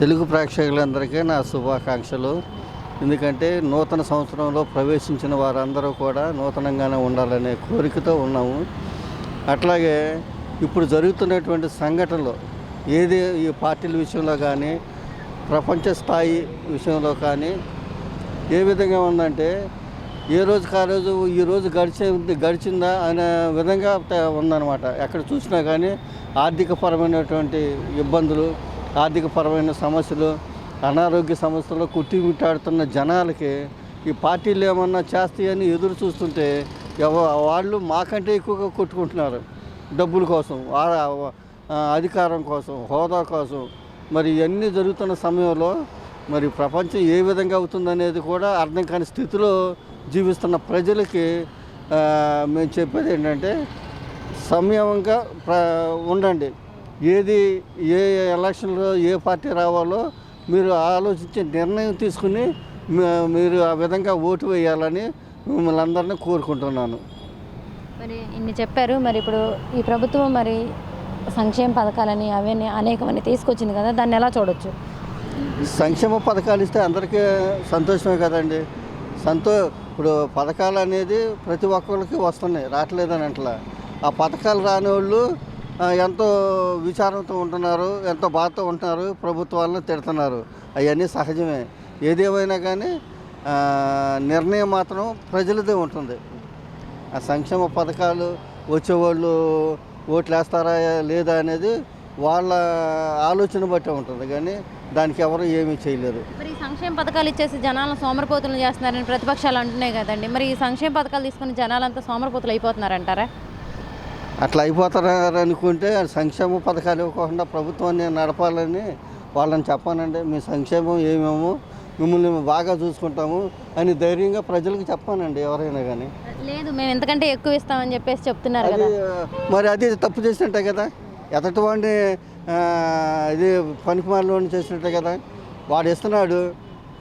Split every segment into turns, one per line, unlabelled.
తెలుగు ప్రేక్షకులందరికీ నా శుభాకాంక్షలు. ఎందుకంటే నూతన సంవత్సరంలో ప్రవేశించిన వారందరూ కూడా నూతనంగానే ఉండాలనే కోరికతో ఉన్నాము. అట్లాగే ఇప్పుడు జరుగుతున్నటువంటి సంఘటనలు ఏది ఈ పార్టీల విషయంలో కానీ ప్రపంచ స్థాయి విషయంలో కానీ ఏ విధంగా ఉందంటే ఏ రోజుకి ఆ రోజు ఈ రోజు గడిచే గడిచిందా అనే విధంగా ఉందన్నమాట. ఎక్కడ చూసినా కానీ ఆర్థికపరమైనటువంటి ఇబ్బందులు ఆర్థికపరమైన సమస్యలు అనారోగ్య సమస్యలు కుట్టిమిట్టాడుతున్న జనాలకి ఈ పార్టీలు ఏమన్నా చేస్తాయని ఎదురు చూస్తుంటే ఎవ వాళ్ళు మాకంటే ఎక్కువగా కొట్టుకుంటున్నారు. డబ్బుల కోసం అధికారం కోసం హోదా కోసం. మరి ఇవన్నీ జరుగుతున్న సమయంలో మరి ప్రపంచం ఏ విధంగా అవుతుందనేది కూడా అర్థం కాని స్థితిలో జీవిస్తున్న ప్రజలకి మేము చెప్పేది ఏంటంటే సంయమంగా ప్ర ఉండండి. ఏది ఏ ఎలక్షన్లో ఏ పార్టీ రావాలో మీరు ఆలోచించి నిర్ణయం తీసుకుని మీరు ఆ విధంగా ఓటు వేయాలని మిమ్మల్ని అందరినీ కోరుకుంటున్నాను.
మరి ఇన్ని చెప్పారు. మరి ఇప్పుడు ఈ ప్రభుత్వం మరి సంక్షేమ పథకాలని అవన్నీ అనేకమని తీసుకొచ్చింది కదా దాన్ని ఎలా చూడొచ్చు?
సంక్షేమ పథకాలు ఇస్తే అందరికీ సంతోషమే కదండి. సంతో ఇప్పుడు పథకాలు అనేది ప్రతి ఒక్కరికి వస్తున్నాయి రావట్లేదని అంటలా. ఆ పథకాలు రాని వాళ్ళు ఎంతో విచారంతో ఉంటున్నారు ఎంతో బాధతో ఉంటున్నారు ప్రభుత్వాలను తిడుతున్నారు. అవన్నీ సహజమే. ఏదేమైనా కానీ నిర్ణయం మాత్రం ప్రజలదే ఉంటుంది. ఆ సంక్షేమ పథకాలు వచ్చేవాళ్ళు ఓట్లు వేస్తారా లేదా అనేది వాళ్ళ ఆలోచన బట్టే ఉంటుంది. కానీ దానికి ఎవరు ఏమీ చేయలేరు.
మరి సంక్షేమ పథకాలు ఇచ్చేసి జనాలను సోమరపోతులు చేస్తున్నారని ప్రతిపక్షాలు అంటున్నాయి కదండి. మరి ఈ సంక్షేమ పథకాలు తీసుకుని జనాలంతా సోమరపోతులు అయిపోతున్నారంటారా?
అట్లా అయిపోతారు అనుకుంటే సంక్షేమ పథకాలు ఇవ్వకుండా ప్రభుత్వాన్ని నడపాలని వాళ్ళని చెప్పానండి. మీ సంక్షేమం ఏమేమో మిమ్మల్ని మేము బాగా చూసుకుంటాము అని ధైర్యంగా ప్రజలకు చెప్పానండి ఎవరైనా కానీ.
లేదు మేము ఎంతకంటే ఎక్కువ ఇస్తామని చెప్పేసి చెప్తున్నారు కదా.
మరి అది తప్పు చేసినట్టే కదా? ఎదటి వాడిని ఇది పనికిమాలని చేసినట్టే కదా? వాడు ఇస్తున్నాడు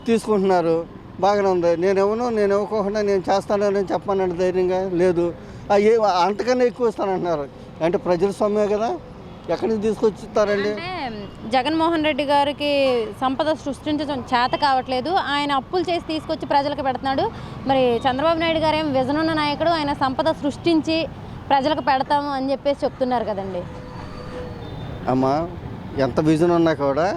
తీసుకుంటున్నారు బాగానే ఉంది. నేను ఇవ్వను నేను ఇవ్వకోకుండా నేను చేస్తానని చెప్పానండి ధైర్యంగా. లేదు ఏ అంతకన్నా ఎక్కువ ఇస్తానంటున్నారు. అంటే ప్రజల సొమ్మే కదా. ఎక్కడి నుంచి తీసుకొచ్చిస్తారండి
జగన్మోహన్ రెడ్డి గారికి సంపద సృష్టించడం చేత కావట్లేదు. ఆయన అప్పులు చేసి తీసుకొచ్చి ప్రజలకు పెడుతున్నాడు. మరి చంద్రబాబు నాయుడు గారు ఏం విజన్ ఉన్న నాయకుడు. ఆయన సంపద సృష్టించి ప్రజలకు పెడతాము అని చెప్పేసి చెప్తున్నారు కదండి.
అమ్మ ఎంత విజన్ ఉన్నా కూడా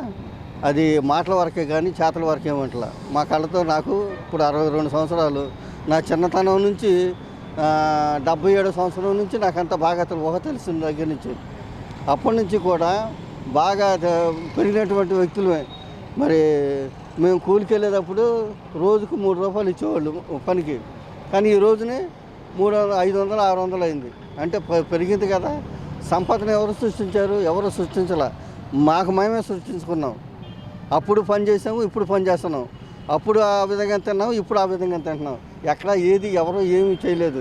అది మాటల వరకే కానీ చేతల వరకే ఏమంటలా మా కళ్ళతో నాకు ఇప్పుడు అరవై రెండు సంవత్సరాలు. నా చిన్నతనం నుంచి డెబ్బై ఏడో సంవత్సరం నుంచి నాకు అంత బాగా తెలు- ఊహ తెలిసిన దగ్గర నుంచి. అప్పటి నుంచి కూడా బాగా పెరిగినటువంటి వ్యక్తులమే. మరి మేము కూలికి వెళ్ళేటప్పుడు రోజుకు మూడు రూపాయలు ఇచ్చేవాళ్ళు పనికి. కానీ ఈ రోజునే మూడు ఐదు వందలు ఆరు వందలు అయింది. అంటే పెరిగింది కదా. సంపదను ఎవరు సృష్టించారు? ఎవరు సృష్టించాల? మాకు మేమే సృష్టించుకున్నాం. అప్పుడు పని చేసాము ఇప్పుడు పని చేస్తున్నాం. అప్పుడు ఆ విధంగా తిన్నాం ఇప్పుడు ఆ విధంగా తింటున్నాం ఎక్కడ ఏది ఎవరు ఏమీ చేయలేదు.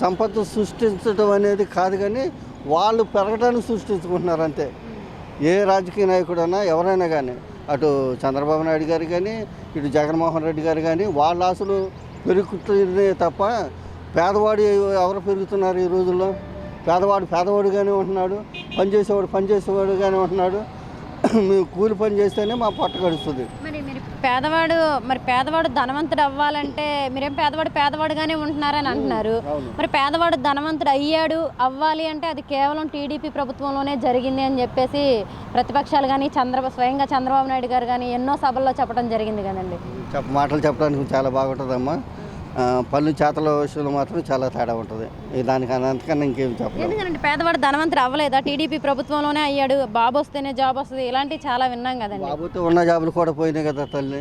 సంపద సృష్టించడం అనేది కాదు కానీ వాళ్ళు పెరగడానికి సృష్టించుకుంటున్నారు అంతే. ఏ రాజకీయ నాయకుడైనా ఎవరైనా కానీ అటు చంద్రబాబు నాయుడు గారు కానీ ఇటు జగన్మోహన్ రెడ్డి గారు కానీ వాళ్ళ ఆశలు పెరుగుతున్నాయి తప్ప పేదవాడు ఎవరు పెరుగుతున్నారు ఈ రోజుల్లో? పేదవాడు పేదవాడుగానే ఉంటున్నాడు పనిచేసేవాడు పనిచేసేవాడుగానే ఉంటున్నాడు. మేము కూలి పని చేస్తేనే మా పొట్ట గడుస్తుంది
పేదవాడు మరి పేదవాడు ధనవంతుడు అవ్వాలంటే మీరేం పేదవాడు పేదవాడుగానే ఉంటున్నారని అంటున్నారు. మరి పేదవాడు ధనవంతుడు అయ్యాడు అవ్వాలి అంటే అది కేవలం టీడీపీ ప్రభుత్వంలోనే జరిగింది అని చెప్పేసి ప్రతిపక్షాలు కానీ చంద్ర స్వయంగా చంద్రబాబు నాయుడు గారు కానీ ఎన్నో సభల్లో చెప్పడం జరిగింది కదండి.
మాటలు చెప్పడానికి చాలా బాగుంటుందమ్మా. పళ్ళు చేతల విషయంలో మాత్రం చాలా తేడా ఉంటుంది. దానికి అంతకన్నా ఇంకేం చెప్పలేదు
ఎందుకంటే పేదవాడు ధనవంతుడు అవ్వలేదా? టీడీపీ ప్రభుత్వంలోనే అయ్యాడు. బాబు వస్తేనే జాబ్ వస్తుంది. ఇలాంటివి చాలా విన్నాం కదండి.
బాబుతో ఉన్న జాబులు కూడా పోయినాయి కదా తల్లి.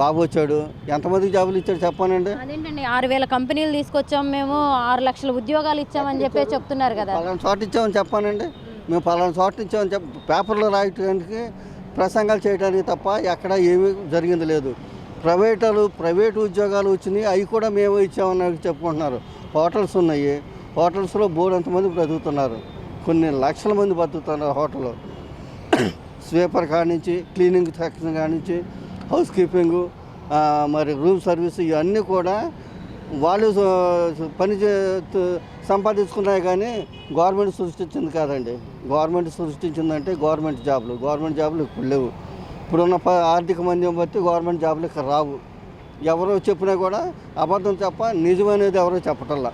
బాబు వచ్చాడు. ఎంతమందికి జాబులు ఇచ్చాడు చెప్పానండి?
అదేంటండి? ఆరు వేల కంపెనీలు తీసుకొచ్చాం మేము. ఆరు లక్షల ఉద్యోగాలు ఇచ్చామని చెప్పేసి చెప్తున్నారు కదా.
పలానా చోట ఇచ్చామని చెప్పానండి. మేము పలానా చోట ఇచ్చామని చెప్ప పేపర్లో రాయటానికి ప్రసంగాలు చేయడానికి తప్ప ఎక్కడ ఏమీ జరిగింది లేదు. ప్రైవేటలు ప్రైవేట్ ఉద్యోగాలు వచ్చినాయి అవి కూడా మేము ఇచ్చామని చెప్పుకుంటున్నారు. హోటల్స్ ఉన్నాయి. హోటల్స్లో బోర్డు బ్రతుకుతున్నారు? కొన్ని లక్షల మంది బతుకుతున్నారు హోటల్లో. స్వీపర్ కాడి నుంచి క్లీనింగ్ సెక్షన్ కాడి నుంచి హౌస్ కీపింగు మరి రూమ్ సర్వీస్ ఇవన్నీ కూడా వాళ్ళు పని చే- సంపాదించుకున్నాయి కానీ గవర్నమెంట్ సృష్టించింది కాదండి. గవర్నమెంట్ సృష్టించిందంటే గవర్నమెంట్ జాబులు. గవర్నమెంట్ జాబులు ఇప్పుడు లేవు. ఇప్పుడున్న ఆర్థిక మంద్యం బట్టి గవర్నమెంట్ జాబులు ఇక్కడ రావు. ఎవరో చెప్పినా కూడా అబద్ధం తప్ప నిజమనేది ఎవరో చెప్పటల్లా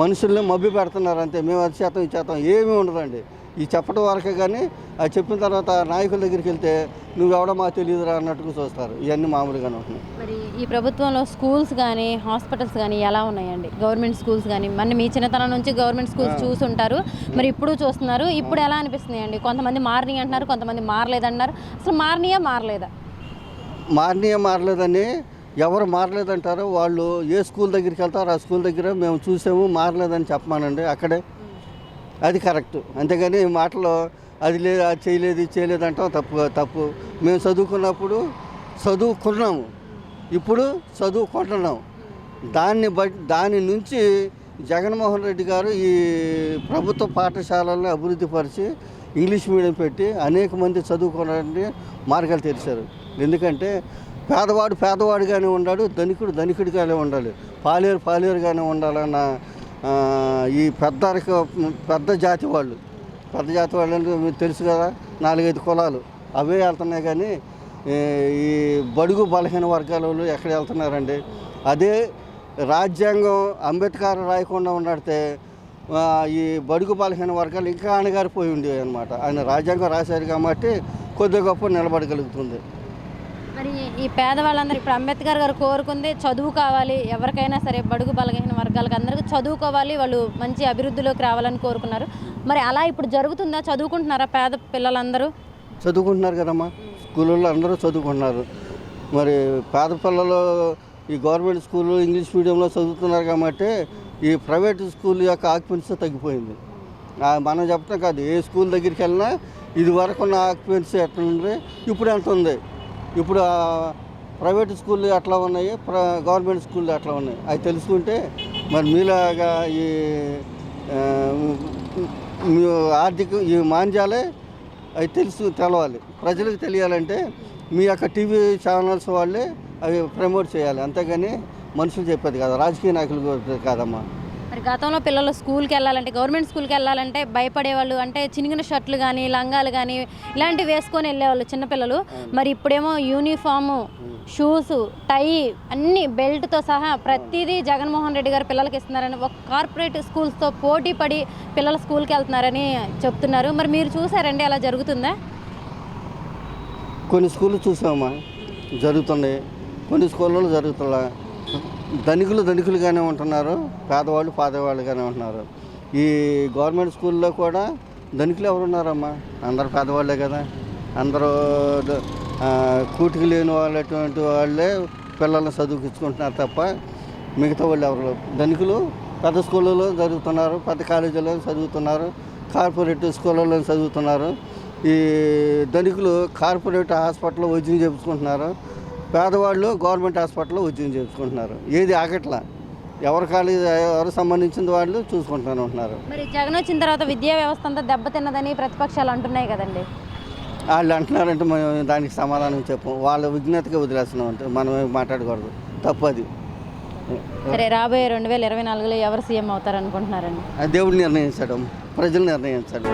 మనుషుల్ని మభ్య పెడుతున్నారు అంతే. మేము అది శాతం ఇది ఏమీ ఉండదండి. ఈ చెప్పడం వరకే కానీ అది చెప్పిన తర్వాత నాయకుల దగ్గరికి వెళ్తే నువ్వెవడో మాకు తెలియదురా అన్నట్టుగా చూస్తారు. ఇవన్నీ మామూలుగానే ఉంటున్నాయి.
మరి ఈ ప్రభుత్వంలో స్కూల్స్ కానీ హాస్పిటల్స్ కానీ ఎలా ఉన్నాయండి? గవర్నమెంట్ స్కూల్స్ కానీ మన మీ చిన్నతనం నుంచి గవర్నమెంట్ స్కూల్స్ చూసుంటారు. మరి ఇప్పుడు చూస్తున్నారు. ఇప్పుడు ఎలా అనిపిస్తున్నాయండి? కొంతమంది మారినాయి అంటున్నారు కొంతమంది మారలేదంటున్నారు అసలు మారినాయా మారలేదా?
మారనీయ మారలేదని ఎవరు మారలేదంటారో వాళ్ళు ఏ స్కూల్ దగ్గరికి వెళ్తారో ఆ స్కూల్ దగ్గర మేము చూసాము మారలేదని చెప్పమానండి. అక్కడే అది కరెక్ట్. అంతేగాని మాటలు మాటలో అది లేదు అది చేయలేదు ఇది చేయలేదు అంటాం తప్పు తప్పు. మేము చదువుకున్నప్పుడు చదువుకున్నాము. ఇప్పుడు చదువుకుంటున్నాం. దాన్ని బట్టి దాని నుంచి జగన్మోహన్ రెడ్డి గారు ఈ ప్రభుత్వ పాఠశాలలను అభివృద్ధి పరిచి ఇంగ్లీష్ మీడియం పెట్టి అనేక మంది చదువుకోవడానికి మార్గాలు తెరిచారు. ఎందుకంటే పేదవాడు పేదవాడుగానే ఉండాడు ధనికుడు ధనికుడిగానే ఉండాలి. పాలేరు పాలేరుగానే ఉండాలన్న ఈ పెద్ద పెద్ద జాతి వాళ్ళు. పెద్ద జాతి వాళ్ళు అంటే మీకు తెలుసు కదా నాలుగైదు కులాలు. అవే వెళ్తున్నాయి కానీ ఈ బడుగు బలహీన వర్గాల వాళ్ళు ఎక్కడ వెళ్తున్నారండి? అదే రాజ్యాంగం అంబేద్కర్ రాయకుండా ఉన్నడితే ఈ బడుగు బలహీన వర్గాలు ఇంకా అణగారిపోయి ఉండేవి అనమాట ఆయన రాజ్యాంగం రాశారు కాబట్టి కొద్ది గొప్ప నిలబడగలుగుతుంది.
మరి ఈ పేదవాళ్ళందరూ ఇప్పుడు అంబేద్కర్ గారు కోరుకుంది చదువు కావాలి ఎవరికైనా సరే బడుగు బలహీన వర్గాలకు అందరికీ చదువుకోవాలి వాళ్ళు మంచి అభివృద్ధిలోకి రావాలని కోరుకున్నారు. మరి అలా ఇప్పుడు జరుగుతుందా? చదువుకుంటున్నారా పేద పిల్లలందరూ?
చదువుకుంటున్నారు కదమ్మా. స్కూళ్ళల్లో అందరూ చదువుకుంటున్నారు. మరి పేద పిల్లలు ఈ గవర్నమెంట్ స్కూల్లో ఇంగ్లీష్ మీడియంలో చదువుతున్నారు కాబట్టి ఈ ప్రైవేట్ స్కూల్ యొక్క ఆక్యుపెన్సీ తగ్గిపోయింది. మనం చెప్తాం కాదు ఏ స్కూల్ దగ్గరికి వెళ్ళినా ఇది వరకు ఉన్న ఆక్యుపెన్సీ ఎట్లా ఉంది ఇప్పుడు ఎంత ఉంది? ఇప్పుడు ప్రైవేట్ స్కూళ్ళు ఎట్లా ఉన్నాయి ప్ర గవర్నమెంట్ స్కూళ్ళు ఎట్లా ఉన్నాయి. అవి తెలుసుకుంటే మరి మీలాగా ఈ ఆర్థిక ఈ మాంజాలే అవి తెలుసు తెలవాలి. ప్రజలకు తెలియాలంటే మీ యొక్క టీవీ ఛానల్స్ వాళ్ళే అవి ప్రమోట్ చేయాలి. అంతేగాని మనుషులు చెప్పేది కాదు. రాజకీయ నాయకులు చెప్పేది కాదమ్మా.
మరి గతంలో పిల్లలు స్కూల్కి వెళ్ళాలంటే గవర్నమెంట్ స్కూల్కి వెళ్ళాలంటే భయపడేవాళ్ళు అంటే చినిగిన షర్ట్లు కానీ లంగాలు కానీ ఇలాంటివి వేసుకొని వెళ్ళేవాళ్ళు చిన్నపిల్లలు మరి ఇప్పుడేమో యూనిఫామ్ షూస్ టై అన్ని బెల్ట్తో సహా ప్రతిదీ జగన్మోహన్ రెడ్డి గారు పిల్లలకి ఇస్తున్నారని ఒక కార్పొరేట్ స్కూల్స్తో పోటీ పడి పిల్లలు స్కూల్కి వెళ్తున్నారని చెప్తున్నారు. మరి మీరు చూసారండి అలా జరుగుతుందా?
కొన్ని స్కూళ్ళు చూసామమ్మా జరుగుతున్నాయి. కొన్ని స్కూళ్ళలో జరుగుతున్నా ధనికులు ధనికులుగానే ఉంటున్నారు పేదవాళ్ళు పేదవాళ్ళుగానే ఉంటున్నారు. ఈ గవర్నమెంట్ స్కూల్లో కూడా ధనికులు ఎవరు ఉన్నారమ్మా అందరు పేదవాళ్ళే కదా. అందరూ కూటికి లేని వాళ్ళు అటువంటి వాళ్ళే పిల్లల్ని చదువుకించుకుంటున్నారు తప్ప మిగతా వాళ్ళు ఎవరు ధనికులు పెద్ద స్కూళ్ళలో చదువుతున్నారు పెద్ద కాలేజీలో చదువుతున్నారు కార్పొరేట్ స్కూళ్ళలో చదువుతున్నారు. ఈ ధనికులు కార్పొరేట్ హాస్పిటల్లో వైద్యం చేపించుకుంటున్నారు. పేదవాళ్ళు గవర్నమెంట్ హాస్పిటల్లో వైద్యం చేయించుకుంటున్నారు. ఏది ఆగట్లా? ఎవరి కాలేజీ ఎవరు సంబంధించిన వాళ్ళు చూసుకుంటానే ఉంటున్నారు
మరి జగన్ వచ్చిన తర్వాత విద్యా వ్యవస్థ అంతా దెబ్బతిన్నదని ప్రతిపక్షాలు అంటున్నాయి కదండి.
వాళ్ళు అంటున్నారంటే మనం దానికి సమాధానం చెప్పం. వాళ్ళ విజ్ఞతగా వదిలేస్తున్నాం అంటే మనం మాట్లాడకూడదు. తప్పది
సరే రాబోయే రెండు వేల ఇరవై నాలుగులో ఎవరు సీఎం అవుతారు అనుకుంటున్నారండి
అది దేవుడు నిర్ణయించడం ప్రజలు నిర్ణయించాలి